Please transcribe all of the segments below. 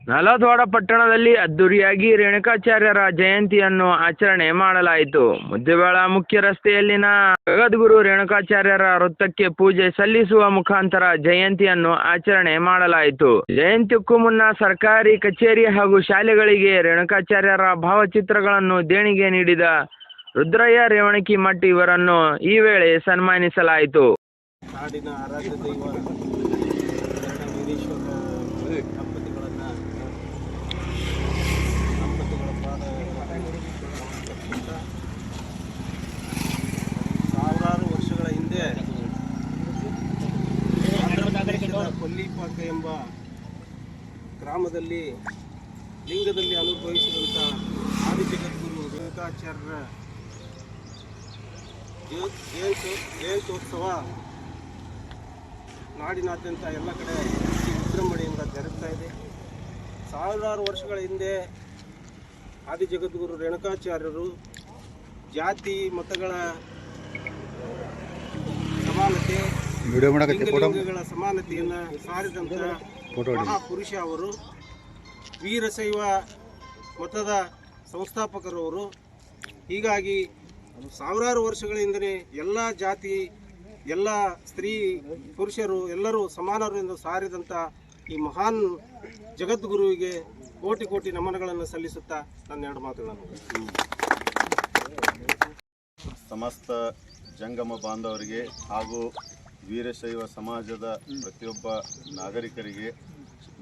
ನಲದ್ವಾಡ ಪಟ್ಟಣದಲ್ಲಿ ಅದ್ದೂರಿಯಾಗಿ ರೇಣುಕಾಚಾರ್ಯರ ಜಯಂತಿಯನ್ನು ಆಚರಣೆ ಮಾಡಲಾಯಿತು. ಮುದ್ದೇಬೇಳ ಮುಖ್ಯ ರಸ್ತೆಯಲ್ಲಿನ ಜಗದ್ಗುರು ರೇಣುಕಾಚಾರ್ಯರ ವೃತ್ತಕ್ಕೆ ಪೂಜೆ ಸಲ್ಲಿಸುವ ಮುಖಾಂತರ ಜಯಂತಿಯನ್ನು ಆಚರಣೆ ಮಾಡಲಾಯಿತು. ಜಯಂತಿಕ್ಕೂ ಮುನ್ನ ಸರ್ಕಾರಿ ಕಚೇರಿ ಹಾಗೂ ಶಾಲೆಗಳಿಗೆ ರೇಣುಕಾಚಾರ್ಯರ ಭಾವಚಿತ್ರಗಳನ್ನು ದೇಣಿಗೆ ನೀಡಿದ ರುದ್ರಯ್ಯ ರೇವಣಕಿ ಮಠ್ ಇವರನ್ನು ಈ ವೇಳೆ ಸನ್ಮಾನಿಸಲಾಯಿತು ನಾಡಿನ ಆರಾಧ್ಯ ದೈವ ಶರಣ ವೀರೇಶ್ವರ ದಂಪತಿಗಳನ್ನು ದಂಪತಿಗಳ ಪಾದ ನಮಸ್ಕರಿಸುತ್ತಾ ಸಾವಿರಾರು ವರ್ಷಗಳ ಹಿಂದೆ ಆಂಧ್ರ ಪ್ರದೇಶದ ಕೊಲ್ಲಿಪಾಕ ಎಂಬ ಗ್ರಾಮದಲ್ಲಿ ಲಿಂಗದಲ್ಲಿ ಅನುಭವಿಸಿದಂಥ ಆದಿಜಗದ್ಗುರು ರೇಣುಕಾಚಾರ್ಯರ ಜಯ- ಜಯಂತಿ ಜಯಂತ್ಯೋತ್ಸವ ನಾಡಿನಾದ್ಯಂತ ಎಲ್ಲ ಕಡೆ ವಿಜೃಂಭಣೆಯಿಂದ ಜರುಗ್ತಾ ಇದೆ. ಸಾವಿರಾರು ವರ್ಷಗಳ ಹಿಂದೆ ಆದಿ ಜಗದ್ಗುರು ರೇಣುಕಾಚಾರ್ಯರು ಜಾತಿ ಮತಗಳ ಸಮಾನತೆ ಲಿಂಗಲಿಂಗಗಳ ಸಮಾನತೆಯನ್ನು ಸಾರಿದಂಥ ಮಹಾಪುರುಷ ಅವರು ವೀರಶೈವ ಮತದ ಸಂಸ್ಥಾಪಕರು ಅವರು. ಹೀಗಾಗಿ ಸಾವಿರಾರು ವರ್ಷಗಳಿಂದಲೇ ಎಲ್ಲ ಜಾತಿ ಎಲ್ಲ ಸ್ತ್ರೀ ಪುರುಷರು ಎಲ್ಲರೂ ಸಮಾನರು ಎಂದು ಸಾರಿದಂಥ ಈ ಮಹಾನ್ ಜಗದ್ಗುರುವಿಗೆ ಕೋಟಿ ಕೋಟಿ ನಮನಗಳನ್ನು ಸಲ್ಲಿಸುತ್ತಾ ನನ್ನ ಎರಡು ಮಾತುಗಳನ್ನು ಸಮಸ್ತ ಜಂಗಮ ಬಾಂಧವರಿಗೆ ಹಾಗೂ ವೀರಶೈವ ಸಮಾಜದ ಪ್ರತಿಯೊಬ್ಬ ನಾಗರಿಕರಿಗೆ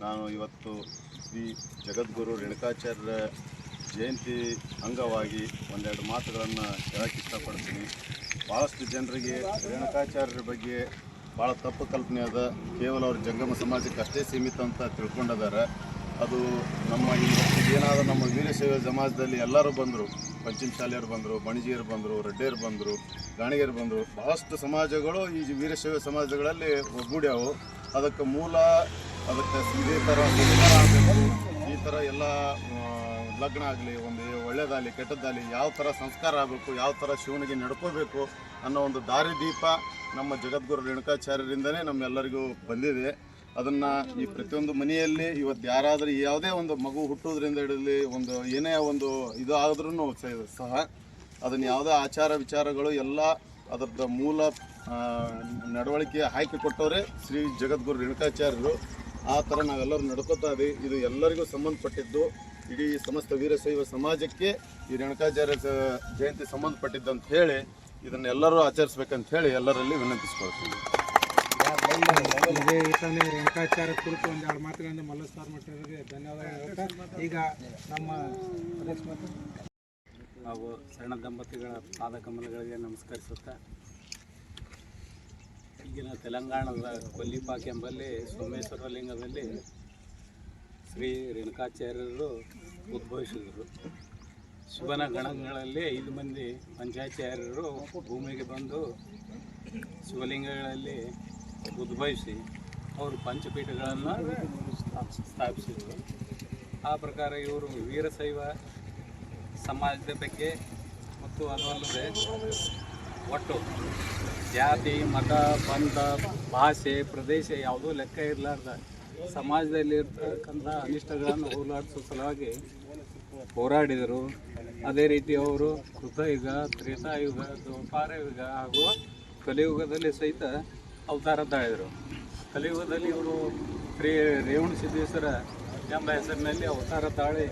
ನಾನು ಇವತ್ತು ಶ್ರೀ ಜಗದ್ಗುರು ರೇಣುಕಾಚಾರ್ಯರ ಜಯಂತಿ ಅಂಗವಾಗಿ ಒಂದೆರಡು ಮಾತುಗಳನ್ನು ಹೇಳಕ್ಕೆ ಇಷ್ಟಪಡ್ತೀನಿ. ಭಾಳಷ್ಟು ಜನರಿಗೆ ರೇಣುಕಾಚಾರ್ಯರ ಬಗ್ಗೆ ಭಾಳ ತಪ್ಪು ಕಲ್ಪನೆ ಅದ. ಕೇವಲ ಅವ್ರ ಜಂಗಮ ಸಮಾಜಕ್ಕೆ ಅಷ್ಟೇ ಸೀಮಿತ ಅಂತ ತಿಳ್ಕೊಂಡಿದ್ದಾರೆ. ಅದು ನಮ್ಮ ಏನಾದರೂ ನಮ್ಮ ವೀರಶೈವ ಸಮಾಜದಲ್ಲಿ ಎಲ್ಲರೂ ಬಂದರು. ಪಂಚಮ ಶಾಲೆಯರು ಬಂದರು ಬಣಜಿಯರು ಬಂದರು ರೆಡ್ಡಿಯರು ಬಂದರು ಗಾಣಿಗೆಯರು ಬಂದರು. ಬಹಳಷ್ಟು ಸಮಾಜಗಳು ಈ ವೀರಶೈವ ಸಮಾಜಗಳಲ್ಲಿ ಒಗ್ಗೂಡ್ಯಾವು. ಅದಕ್ಕೆ ಮೂಲ, ಅದಕ್ಕೆ ಇದೇ ಥರ ಈ ಥರ ಎಲ್ಲ ಲಗ್ನ ಆಗಲಿ, ಒಂದು ಒಳ್ಳೇದಾಗಲಿ, ಕೆಟ್ಟದ್ದಾಗಲಿ, ಯಾವ ಥರ ಸಂಸ್ಕಾರ ಆಗಬೇಕು, ಯಾವ ಥರ ಶಿವನಿಗೆ ನಡ್ಕೋಬೇಕು ಅನ್ನೋ ಒಂದು ದಾರಿದೀಪ ನಮ್ಮ ಜಗದ್ಗುರು ರೇಣುಕಾಚಾರ್ಯರಿಂದನೇ ನಮ್ಮೆಲ್ಲರಿಗೂ ಬಂದಿದೆ. ಅದನ್ನು ಈ ಪ್ರತಿಯೊಂದು ಮನೆಯಲ್ಲಿ ಇವತ್ತು ಯಾರಾದರೂ ಯಾವುದೇ ಒಂದು ಮಗು ಹುಟ್ಟೋದ್ರಿಂದ ಹಿಡಿದು ಒಂದು ಏನೇ ಒಂದು ಇದು ಆದ್ರೂ ಸಹ ಅದನ್ನು ಯಾವುದೇ ಆಚಾರ ವಿಚಾರಗಳು ಎಲ್ಲ ಅದರದ ಮೂಲ ನಡವಳಿಕೆ ಆಯ್ಕೆ ಕೊಟ್ಟವರೇ ಶ್ರೀ ಜಗದ್ಗುರು ರೇಣುಕಾಚಾರ್ಯರು. ಆ ಥರ ನಾವೆಲ್ಲರೂ ನಡ್ಕೋತಾ ಇದ್ದೀವಿ ಇದು ಎಲ್ಲರಿಗೂ ಸಂಬಂಧಪಟ್ಟಿದ್ದು. ಇಡೀ ಸಮಸ್ತ ವೀರಶೈವ ಸಮಾಜಕ್ಕೆ ಈ ರೇಣುಕಾಚಾರ್ಯ ಜಯಂತಿ ಸಂಬಂಧಪಟ್ಟಿದ್ದು ಅಂತ ಹೇಳಿ ಇದನ್ನೆಲ್ಲರೂ ಆಚರಿಸ್ಬೇಕಂತ ಹೇಳಿ ಎಲ್ಲರಲ್ಲಿ ವಿನಂತಿಸ್ಕೊಳ್ತೀನಿ. ಇದೇ ಈತನೇ ರೇಣುಕಾಚಾರ್ಯ ಕುರಿತು ಒಂದು ಎರಡು ಮಾತುಗಳಿಂದ ಮಲ್ಲಸ್ ಮಠರಿಗೆ ಮಟ್ಟರಿಗೆ ಧನ್ಯವಾದ ಹೇಳ್ತಾ, ಈಗ ನಮ್ಮ ನಾವು ಶರಣ ದಂಪತಿಗಳ ಪಾದಕಮಲಗಳಿಗೆ ನಮಸ್ಕರಿಸುತ್ತಾ, ಈಗಿನ ತೆಲಂಗಾಣದ ಕೊಲ್ಲಿಪಾಕ್ ಎಂಬಲ್ಲಿ, ಸೋಮೇಶ್ವರ ಲಿಂಗದಲ್ಲಿ ಶ್ರೀ ರೇಣುಕಾಚಾರ್ಯರು ಉದ್ಭವಿಸಿದರು. ಶಿವನ ಗಣಗಳಲ್ಲಿ ಐದು ಮಂದಿ ಪಂಚಾಚಾರ್ಯರು ಭೂಮಿಗೆ ಬಂದು ಶಿವಲಿಂಗಗಳಲ್ಲಿ ಉದ್ಭವಿಸಿ ಅವರು ಪಂಚಪೀಠಗಳನ್ನು ಸ್ಥಾಪಿಸಿದರು. ಆ ಪ್ರಕಾರ ಇವರು ವೀರಶೈವ ಸಮಾಜದ ಬಗ್ಗೆ ಮತ್ತು ಅದಲ್ಲದೆ ಒಟ್ಟು ಜಾತಿ, ಮತ, ಬಂಧ, ಭಾಷೆ, ಪ್ರದೇಶ ಯಾವುದೂ ಲೆಕ್ಕ ಇರಲಾರ್ದ. ಸಮಾಜದಲ್ಲಿ ಇರ್ತಕ್ಕಂಥ ಅನಿಷ್ಟಗಳನ್ನು ಹೋಲಾಡಿಸೋ ಸಲುವಾಗಿ ಹೋರಾಡಿದರು. ಅದೇ ರೀತಿ ಅವರು ಕೃತಯುಗ, ತ್ರೇತಾಯುಗ ದ್ವಾಪಾರ ಯುಗ ಹಾಗೂ ಕಲಿಯುಗದಲ್ಲಿ ಸಹಿತ ಅವತಾರ ತಾಳಿದರು ಕಲಿಯುಗದಲ್ಲಿ ಇವರು ಶ್ರೀ ರೇವಣ ಸಿದ್ದೇಶ್ವರ ಎಂಬ ಹೆಸರಿನಲ್ಲಿ ಅವತಾರ ತಾಳಿ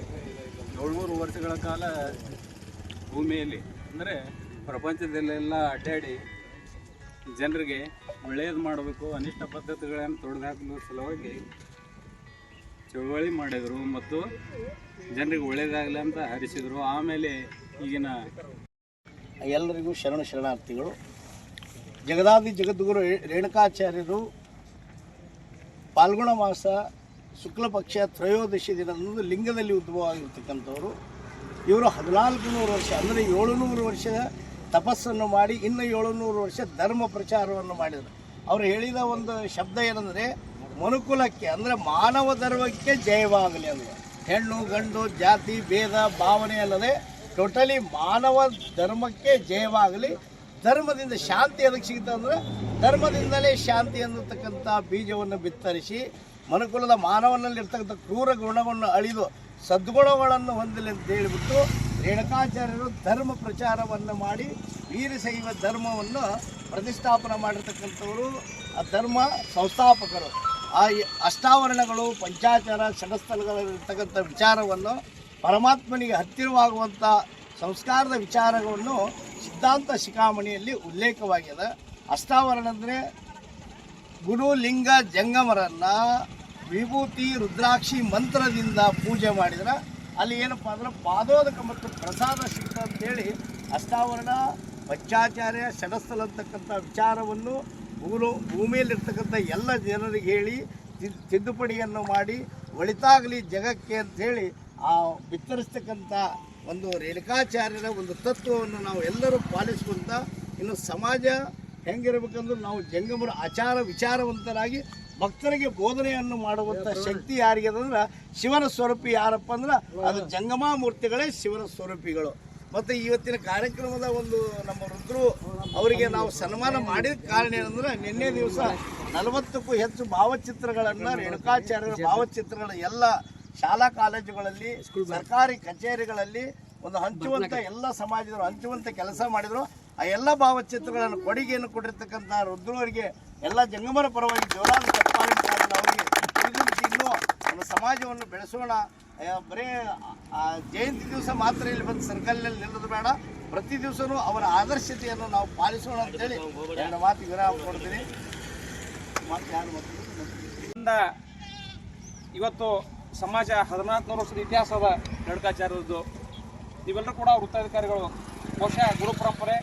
ಏಳ್ನೂರು ವರ್ಷಗಳ ಕಾಲ ಭೂಮಿಯಲ್ಲಿ. ಅಂದರೆ ಪ್ರಪಂಚದಲ್ಲೆಲ್ಲ ಅಡ್ಡಾಡಿ ಜನರಿಗೆ ಒಳ್ಳೆಯದು ಮಾಡಬೇಕು, ಅನಿಷ್ಟ ಪದ್ಧತಿಗಳನ್ನು ತೊಡೆದಾಕಲು ಸಲುವಾಗಿ ಚಳುವಳಿ ಮಾಡಿದರು ಮತ್ತು ಜನರಿಗೆ ಒಳ್ಳೆಯದಾಗಲಿ ಅಂತ ಹರಿಸಿದರು. ಆಮೇಲೆ ಈಗಿನ ಎಲ್ಲರಿಗೂ ಶರಣ ಶರಣಾರ್ಥಿಗಳು. ಜಗದಾದಿ ಜಗದ್ಗುರು ರೇಣುಕಾಚಾರ್ಯರು ಪಾಲ್ಗುಣ ಮಾಸ ಶುಕ್ಲ ಪಕ್ಷ ತ್ರಯೋದಶಿ ದಿನದಂದು ಲಿಂಗದಲ್ಲಿ ಉದ್ಭವವಾಗಿರ್ತಕ್ಕಂಥವ್ರು. ಇವರು ಹದಿನಾಲ್ಕು ನೂರು ವರ್ಷ, ಅಂದರೆ ಏಳುನೂರು ವರ್ಷದ ತಪಸ್ಸನ್ನು ಮಾಡಿ ಇನ್ನು ಏಳುನೂರು ವರ್ಷ ಧರ್ಮ ಪ್ರಚಾರವನ್ನು ಮಾಡಿದರು. ಅವರು ಹೇಳಿದ ಒಂದು ಶಬ್ದ ಏನಂದರೆ, ಮನುಕುಲಕ್ಕೆ, ಅಂದರೆ ಮಾನವ ಧರ್ಮಕ್ಕೆ ಜಯವಾಗಲಿ ಅಂದರೆ. ಹೆಣ್ಣು, ಗಂಡು, ಜಾತಿ, ಭೇದ, ಭಾವನೆ ಅಲ್ಲದೆ ಟೋಟಲಿ ಮಾನವ ಧರ್ಮಕ್ಕೆ ಜಯವಾಗಲಿ ಧರ್ಮದಿಂದ ಶಾಂತಿ ಅದಕ್ಕೆ ಸಿಗುತ್ತೆ ಅಂದರೆ ಧರ್ಮದಿಂದಲೇ ಶಾಂತಿ ಅನ್ನತಕ್ಕಂಥ ಬೀಜವನ್ನು ಬಿತ್ತರಿಸಿ ಮನುಕುಲದ ಮಾನವನಲ್ಲಿರ್ತಕ್ಕಂಥ ಕ್ರೂರ ಗುಣವನ್ನು ಅಳಿದು ಸದ್ಗುಣಗಳನ್ನು ಹೊಂದಲಿ ಅಂತ ಹೇಳಿಬಿಟ್ಟು ರೇಣುಕಾಚಾರ್ಯರು ಧರ್ಮ ಪ್ರಚಾರವನ್ನು ಮಾಡಿ ವೀರಶೈವ ಧರ್ಮವನ್ನು ಪ್ರತಿಷ್ಠಾಪನೆ ಮಾಡಿರ್ತಕ್ಕಂಥವರು. ಆ ಧರ್ಮ ಸಂಸ್ಥಾಪಕರು. ಆ ಅಷ್ಟಾವರಣಗಳು, ಪಂಚಾಚಾರ ಷಡಸ್ಥಲಗಳಲ್ಲಿರ್ತಕ್ಕಂಥ ವಿಚಾರವನ್ನು ಪರಮಾತ್ಮನಿಗೆ ಹತ್ತಿರವಾಗುವಂಥ ಸಂಸ್ಕಾರದ ವಿಚಾರಗಳನ್ನು ಸಿದ್ಧಾಂತ ಶಿಖಾಮಣಿಯಲ್ಲಿ ಉಲ್ಲೇಖವಾಗಿದೆ ಅಷ್ಟಾವರಣ ಅಂದರೆ ಗುರು ಲಿಂಗ ಜಂಗಮರನ್ನ ವಿಭೂತಿ ರುದ್ರಾಕ್ಷಿ ಮಂತ್ರದಿಂದ ಪೂಜೆ ಮಾಡಿದ್ರೆ ಅಲ್ಲಿ ಏನಪ್ಪ ಅಂದ್ರೆ ಪಾದೋದಕ ಮತ್ತು ಪ್ರಸಾದ ಸಿಗ್ತದೆ ಅಂತೇಳಿ ಅಷ್ಟಾವರಣ ಪಂಚಾಚಾರ್ಯ ಷಡಸ್ಥಲ ಅಂತಕ್ಕಂಥ ವಿಚಾರವನ್ನು ಭೂಲು ಭೂಮಿಯಲ್ಲಿರ್ತಕ್ಕಂಥ ಎಲ್ಲ ಜನರಿಗೆ ಹೇಳಿ ತಿದ್- ತಿದ್ದುಪಡಿಯನ್ನು ಮಾಡಿ ಒಳಿತಾಗಲಿ ಜಗಕ್ಕೆ ಅಂಥೇಳಿ ಆ ಬಿತ್ತರಿಸ್ತಕ್ಕಂಥ ಒಂದು ರೇಣುಕಾಚಾರ್ಯರ ಒಂದು ತತ್ವವನ್ನು ನಾವು ಎಲ್ಲರೂ ಪಾಲಿಸುವಂಥ ಇನ್ನು ಸಮಾಜ ಹೆಂಗಿರಬೇಕಂದ್ರೆ ನಾವು ಜಂಗಮರ ಆಚಾರ ವಿಚಾರವಂತರಾಗಿ ಭಕ್ತರಿಗೆ ಬೋಧನೆಯನ್ನು ಮಾಡುವಂಥ ಶಕ್ತಿ ಯಾರಿಗಿದೆ ಅಂದ್ರೆ ಶಿವನ ಸ್ವರೂಪಿ ಯಾರಪ್ಪ ಅಂದ್ರೆ ಅದು ಜಂಗಮ ಮೂರ್ತಿಗಳೇ ಶಿವನ ಸ್ವರೂಪಿಗಳು. ಮತ್ತು ಇವತ್ತಿನ ಕಾರ್ಯಕ್ರಮದ ಒಂದು ನಮ್ಮ ರುದ್ರು ಅವರಿಗೆ ನಾವು ಸನ್ಮಾನ ಮಾಡಿದ ಕಾರಣ ಏನಂದ್ರೆ ನಿನ್ನೆ ದಿವಸ ನಲವತ್ತಕ್ಕೂ ಹೆಚ್ಚು ಭಾವಚಿತ್ರಗಳನ್ನು ರೇಣುಕಾಚಾರ್ಯರ ಭಾವಚಿತ್ರಗಳ ಎಲ್ಲ ಶಾಲಾ ಕಾಲೇಜುಗಳಲ್ಲಿ ಸರ್ಕಾರಿ ಕಚೇರಿಗಳಲ್ಲಿ ಒಂದು ಹಂಚುವಂತ ಎಲ್ಲ ಸಮಾಜದವರು ಹಂಚುವಂತ ಕೆಲಸ ಮಾಡಿದ್ರು. ಆ ಎಲ್ಲ ಭಾವಚಿತ್ರಗಳನ್ನು ಕೊಡುಗೆಯನ್ನು ಕೊಟ್ಟಿರ್ತಕ್ಕಂಥ ರುದ್ರವರಿಗೆ ಎಲ್ಲ ಜಂಗಮರ ಪರವಾಗಿ ಜೋರಾದ ಅವರಿಗೆ. ಇನ್ನೂ ನಮ್ಮ ಸಮಾಜವನ್ನು ಬೆಳೆಸೋಣ. ಬರೀ ಜಯಂತಿ ದಿವಸ ಮಾತ್ರ ಇಲ್ಲಿ ಬಂದು ಸರ್ಕಲ್ನಲ್ಲಿ ನಿಲ್ಲೋದು ಬೇಡ. ಪ್ರತಿ ದಿವಸನೂ ಅವರ ಆದರ್ಶತೆಯನ್ನು ನಾವು ಪಾಲಿಸೋಣ ಅಂತೇಳಿ ಎರಡು ಮಾತು ವಿರಾಮ ಕೊಡ್ತೀನಿ. ಇವತ್ತು ಸಮಾಜ ಹದಿನಾಲ್ಕುನೂರು ವರ್ಷದ ಅದ ರೇಣುಕಾಚಾರ್ಯರದ್ದು ನೀವೆಲ್ಲರೂ ಕೂಡ ವೃತ್ತಾಧಿಕಾರಿಗಳು ಬಹುಶಃ ಗುರು ಪರಂಪರೆ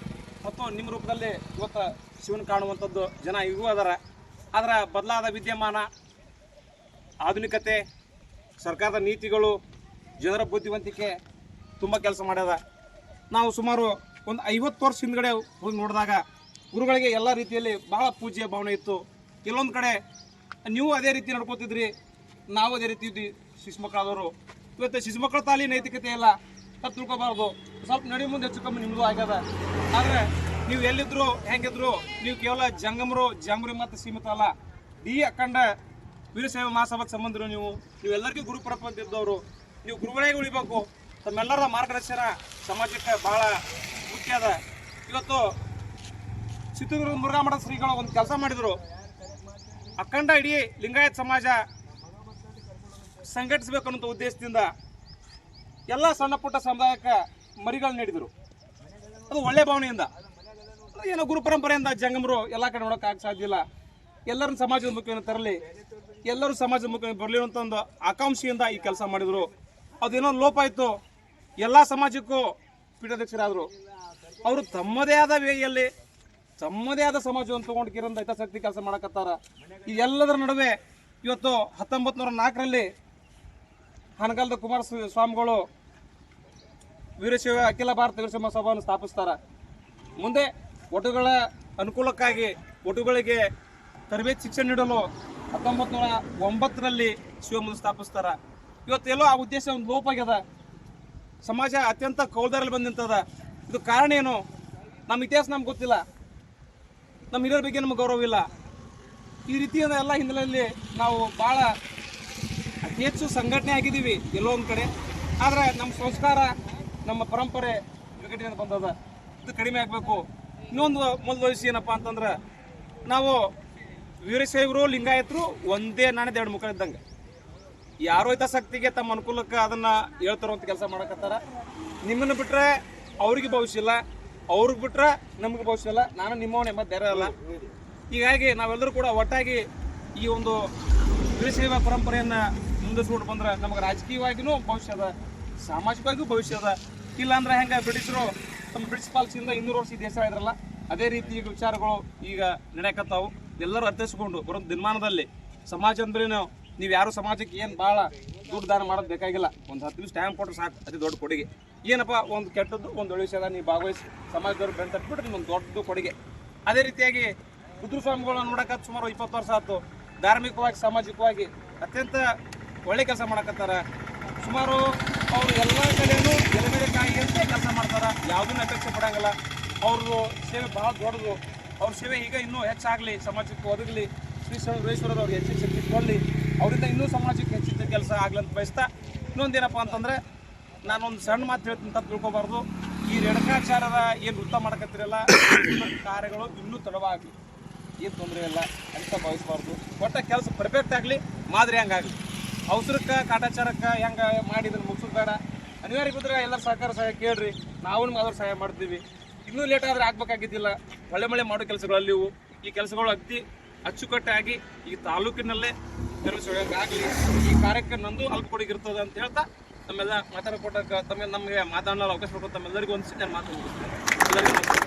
ಮತ್ತು ನಿಮ್ಮ ರೂಪದಲ್ಲಿ ಇವತ್ತು ಶಿವನ ಕಾಣುವಂಥದ್ದು ಜನ ಈಗೂ ಅದರ. ಅದರ ಬದಲಾದ ವಿದ್ಯಮಾನ, ಆಧುನಿಕತೆ, ಸರ್ಕಾರದ ನೀತಿಗಳು, ಜನರ ಬುದ್ಧಿವಂತಿಕೆ ತುಂಬ ಕೆಲಸ ಮಾಡ್ಯದ. ನಾವು ಸುಮಾರು ಒಂದು ಐವತ್ತು ವರ್ಷ ಹಿಂದ್ಗಡೆ ಹೋಗಿ ನೋಡಿದಾಗ ಗುರುಗಳಿಗೆ ಎಲ್ಲ ರೀತಿಯಲ್ಲಿ ಬಹಳ ಪೂಜ್ಯ ಭಾವನೆ ಇತ್ತು. ಕೆಲವೊಂದು ಕಡೆ ನೀವು ಅದೇ ರೀತಿ ನಡ್ಕೋತಿದ್ರಿ ನಾವು ಅದೇ ರೀತಿ ಇದ್ವಿ. ಇವತ್ತು ಶಿಶುಮಕ್ಕಳ ತಾಲಿ ನೈತಿಕತೆ ಇಲ್ಲ ತಪ್ಪು ತಿಳ್ಕೊಬಾರ್ದು. ಸ್ವಲ್ಪ ನಡಿ ಮುಂದೆ ಹೆಚ್ಚು ಕಮ್ಮಿ ನಿಮ್ಮದು ಆಗ್ಯದ. ಆದರೆ ನೀವು ಎಲ್ಲಿದ್ರು, ಹೆಂಗಿದ್ರು, ನೀವು ಕೇವಲ ಜಂಗಮರು ಜಂಗಮರಿ ಮತ್ತು ಸೀಮಿತ ಅಲ್ಲ. ಡಿ ಅಖಂಡ ವೀರಶೈವ ಮಹಾಸಭಾ ಸಂಬಂಧರು ನೀವು, ನೀವೆಲ್ಲರಿಗೂ ಗುರು ಪರಪಂತಿದ್ದವರು ನೀವು ಗುರುಗಳೇ ಉಳಿಬೇಕು. ತಮ್ಮೆಲ್ಲರ ಮಾರ್ಗದರ್ಶನ ಸಮಾಜಕ್ಕೆ ಬಹಳ ಮುಖ್ಯ ಅದ. ಇವತ್ತು ಚಿತ್ರದುರ್ಗದ ಮುರುಘಾಮಠ ಶ್ರೀಗಳು ಒಂದು ಕೆಲಸ ಮಾಡಿದರು. ಅಖಂಡ ಇಡೀ ಲಿಂಗಾಯತ್ ಸಮಾಜ ಸಂಘಟಿಸಬೇಕು ಅನ್ನೋ ಉದ್ದೇಶದಿಂದ ಎಲ್ಲ ಸಣ್ಣ ಪುಟ್ಟ ಸಮುದಾಯಕ್ಕೆ ಮರಿಗಳು ನೀಡಿದರು. ಅದು ಒಳ್ಳೆ ಭಾವನೆಯಿಂದ. ಏನೋ ಗುರು ಪರಂಪರೆಯಿಂದ ಜಂಗಮರು ಎಲ್ಲ ಕಡೆ ನೋಡೋಕೆ ಸಾಧ್ಯ ಇಲ್ಲ. ಎಲ್ಲರನ್ನ ಸಮಾಜದ ಮುಖ್ಯವನ್ನು ತರಲಿ, ಎಲ್ಲರೂ ಸಮಾಜದ ಮುಖ ಬರಲಿ ಅಂತ ಒಂದು ಆಕಾಂಕ್ಷೆಯಿಂದ ಈ ಕೆಲಸ ಮಾಡಿದರು. ಅದೇನೋ ಲೋಪ ಆಯಿತು ಎಲ್ಲ ಸಮಾಜಕ್ಕೂ ಪೀಠಾಧ್ಯಕ್ಷರಾದರು. ಅವರು ತಮ್ಮದೇ ಆದ ವೇಯಲ್ಲಿ ತಮ್ಮದೇ ಆದ ಸಮಾಜವನ್ನು ತಗೊಂಡು ಕಿರಂದ ಹಿತಾಸಕ್ತಿ ಕೆಲಸ ಮಾಡಕತ್ತಾರ. ಈ ಎಲ್ಲದರ ನಡುವೆ ಇವತ್ತು ಹತ್ತೊಂಬತ್ತು ನೂರ ನಾಲ್ಕರಲ್ಲಿ ಹನಗಲ್ದ ಕುಮಾರ ಸ್ವ- ಸ್ವಾಮಿಗಳು ವೀರಶೈವ ಅಖಿಲ ಭಾರತ ವೀರಶೈವ ಸಭಾವನ್ನು ಸ್ಥಾಪಿಸ್ತಾರ. ಮುಂದೆ ಒಟುಗಳ ಅನುಕೂಲಕ್ಕಾಗಿ ಒಟುಗಳಿಗೆ ತರಬೇತಿ ಶಿಕ್ಷಣ ನೀಡಲು ಹತ್ತೊಂಬತ್ತು ನೂರ ಒಂಬತ್ತರಲ್ಲಿ ಶಿವಮೊಗ್ಗ ಸ್ಥಾಪಿಸ್ತಾರ. ಇವತ್ತೆಲ್ಲೋ ಆ ಉದ್ದೇಶ ಒಂದು ಲೋಪ ಆಗ್ಯದ ಸಮಾಜ ಅತ್ಯಂತ ಕೌಲ್ದಾರಲ್ಲಿ ಬಂದಿಂತದ ಇದು ಕಾರಣ ಏನು? ನಮ್ಮ ಇತಿಹಾಸ ನಮ್ಗೆ ಗೊತ್ತಿಲ್ಲ. ನಮ್ಮ ಹಿರಿಯರ ಬಗ್ಗೆ ನಮ್ಗೆ ಗೌರವ ಇಲ್ಲ ಈ ರೀತಿಯಾದ ಎಲ್ಲ ಹಿನ್ನೆಲೆಯಲ್ಲಿ ನಾವು ಭಾಳ ಅತಿ ಹೆಚ್ಚು ಸಂಘಟನೆ ಆಗಿದ್ದೀವಿ ಎಲ್ಲೋ ಒಂದು ಕಡೆ. ಆದರೆ ನಮ್ಮ ಸಂಸ್ಕಾರ, ನಮ್ಮ ಪರಂಪರೆ ವಿಘಟನೆ ಬಂದದ. ಇದು ಕಡಿಮೆ ಆಗಬೇಕು. ಇನ್ನೊಂದು ಮೊದಲು ವಯಸ್ಸು ಏನಪ್ಪ ಅಂತಂದ್ರೆ, ನಾವು ವೀರಶೈವರು, ಲಿಂಗಾಯತರು ಒಂದೇ ನಾಣ್ಯದ ಎರಡು ಮುಖ ಇದ್ದಂಗೆ. ಯಾರೋ ಹಿತಾಸಕ್ತಿಗೆ ತಮ್ಮ ಅನುಕೂಲಕ್ಕೆ ಅದನ್ನ ಅಂತ ಕೆಲಸ ಮಾಡಕತ್ತಾರ. ನಿಮ್ಮನ್ನು ಬಿಟ್ಟರೆ ಅವ್ರಿಗೆ ಭವಿಷ್ಯ ಇಲ್ಲ. ಅವ್ರಿಗೆ ಬಿಟ್ರೆ ನಮಗೆ ಭವಿಷ್ಯ ಇಲ್ಲ. ನಾನು ನಿಮ್ಮವನ್ನ ಎಂಬ ಧೈರ್ಯ ಅಲ್ಲ ಹೀಗಾಗಿ ನಾವೆಲ್ಲರೂ ಕೂಡ ಒಟ್ಟಾಗಿ ಈ ಒಂದು ವೀರಶೈವ ಪರಂಪರೆಯನ್ನು ಮುಂದಿಸ್ಕೊಂಡು ಬಂದ್ರೆ ನಮಗೆ ರಾಜಕೀಯವಾಗಿಯೂ ಭವಿಷ್ಯ ಅದ ಸಾಮಾಜಿಕವಾಗಿಯೂ ಭವಿಷ್ಯ ಅದ ಇಲ್ಲಾಂದ್ರೆ ಹೆಂಗೆ ಬ್ರಿಟಿಷರು ತಮ್ಮ ಬ್ರಿಟಿಷ್ ಪಾಲಿಸಿಯಿಂದ ಇನ್ನೂರು ವರ್ಷ ಈ ದೇಶ ಇದ್ರಲ್ಲ, ಅದೇ ರೀತಿ ಈಗ ವಿಚಾರಗಳು ಈಗ ನಡೆಯಕತ್ತಾವು. ಎಲ್ಲರೂ ಅರ್ಥೈಸ್ಕೊಂಡು ಬರೋ ದಿನಮಾನದಲ್ಲಿ. ಸಮಾಜ ಅಂದ್ರೇನು, ನೀವು ಯಾರು ಸಮಾಜಕ್ಕೆ ಏನು ಭಾಳ ದುಡ್ಡು ದಾನ ಮಾಡೋದು ಬೇಕಾಗಿಲ್ಲ. ಒಂದು ಹತ್ತು ನಿಮಿಷ ಟೈಮ್ ಕೊಟ್ಟರೆ ಸಾಕು, ಅತಿ ದೊಡ್ಡ ಕೊಡುಗೆ. ಏನಪ್ಪ, ಒಂದು ಕೆಟ್ಟದ್ದು, ಒಂದು ಒಳ್ಳೆ ವಿಷಯದ ನೀವು ಭಾಗವಹಿಸಿ ಸಮಾಜದವ್ರು ಬೆಂತ ಬಿಟ್ರೆ ನಿಮ್ಮೊಂದು ದೊಡ್ಡ ಕೊಡುಗೆ. ಅದೇ ರೀತಿಯಾಗಿ ಕುದುರು ಸ್ವಾಮಿಗಳನ್ನ ಸುಮಾರು ಇಪ್ಪತ್ತು ವರ್ಷ ಆಯ್ತು. ಧಾರ್ಮಿಕವಾಗಿ, ಸಾಮಾಜಿಕವಾಗಿ ಅತ್ಯಂತ ಒಳ್ಳೆ ಕೆಲಸ ಮಾಡಕತ್ತಾರ. ಸುಮಾರು ಅವರು ಎಲ್ಲ ಕಡೆಯೂ ಎಲೆಮೇಲೆ ಕಾಯಿ ಅಂತ ಕೆಲಸ ಮಾಡ್ತಾರ. ಯಾವುದನ್ನು ಅಪೇಕ್ಷೆ ಪಡೋಂಗಿಲ್ಲ. ಅವ್ರದ್ದು ಸೇವೆ ಬಹಳ ದೊಡ್ಡದು. ಅವ್ರ ಸೇವೆ ಈಗ ಇನ್ನೂ ಹೆಚ್ಚಾಗಲಿ, ಸಮಾಜಕ್ಕೆ ಒದಗಲಿ. ಶ್ರೀ ವೀರೇಶ್ವರದವ್ರಿಗೆ ಹೆಚ್ಚಿನ ಶಕ್ತಿ ಕೊಡಲಿ. ಅವರಿಂದ ಇನ್ನೂ ಸಮಾಜಕ್ಕೆ ಹೆಚ್ಚಿನ ಕೆಲಸ ಆಗ್ಲಂತ ಬಯಸ್ತಾ ಇನ್ನೊಂದೇನಪ್ಪ ಅಂತಂದರೆ ನಾನೊಂದು ಸಣ್ಣ ಮಾತು ಹೇಳ್ತೀನಿ ಅಂತ ತಿಳ್ಕೊಬಾರ್ದು. ಈ ರೇಣುಕಾಚಾರ್ಯರ ಏನು ವೃತ್ತ ಮಾಡಕತ್ತಿರಲ್ಲ ಕಾರ್ಯಗಳು ಇನ್ನೂ ತಡವಾಗಲಿ. ಏನು ತೊಂದರೆ ಇಲ್ಲ ಅಂತ ಭಾವಿಸ್ಬಾರ್ದು ಒಟ್ಟ ಕೆಲಸ ಪರ್ಫೆಕ್ಟ್ ಆಗಲಿ, ಮಾದರಿ ಹಂಗಾಗಲಿ. ಅವಸರಕ್ಕೆ ಕಾಟಾಚಾರಕ್ಕೆ ಹೆಂಗೆ ಮಾಡಿದ್ರೆ ಮುಗಿಸೋದು ಬೇಡ. ಅನಿವಾರ್ಯ ಬಿದ್ರೆ ಎಲ್ಲ ಸಹಕಾರ ಸಹಾಯ ಕೇಳ್ರಿ. ನಾವು ನಿಮ್ಗೆ ಅದ್ರ ಸಹಾಯ ಮಾಡ್ತೀವಿ. ಇನ್ನೂ ಲೇಟ್ ಆದ್ರೆ ಆಗ್ಬೇಕಾಗಿದ್ದಿಲ್ಲ. ಒಳ್ಳೆ ಮಳೆ ಮಾಡೋ ಕೆಲಸಗಳು ಅಲ್ಲಿವು ಈ ಕೆಲಸಗಳು ಅತಿ ಅಚ್ಚುಕಟ್ಟಾಗಿ ಈ ತಾಲೂಕಿನಲ್ಲೇ ಆಗಲಿ ಈ ಕಾರ್ಯಕ್ಕೆ ನಂದು ಅಲ್ಪ ಕೊಡಗಿರ್ತದೆ ಇರ್ತದೆ ಅಂತ ಹೇಳ್ತಾ ತಮ್ಮೆಲ್ಲ ಮಾತಾಡ್ಕೊಟ್ಟಕ್ಕೆ ತಮಗೆ ನಮಗೆ ಮಾತಾಡಲು ಅವಕಾಶ ಕೊಟ್ಟು ತಮ್ಮೆಲ್ಲರಿಗೂ ಒಂದು ಸಿಟ್ಟೆ ಮಾತು ಎಲ್ಲರಿಗೂ.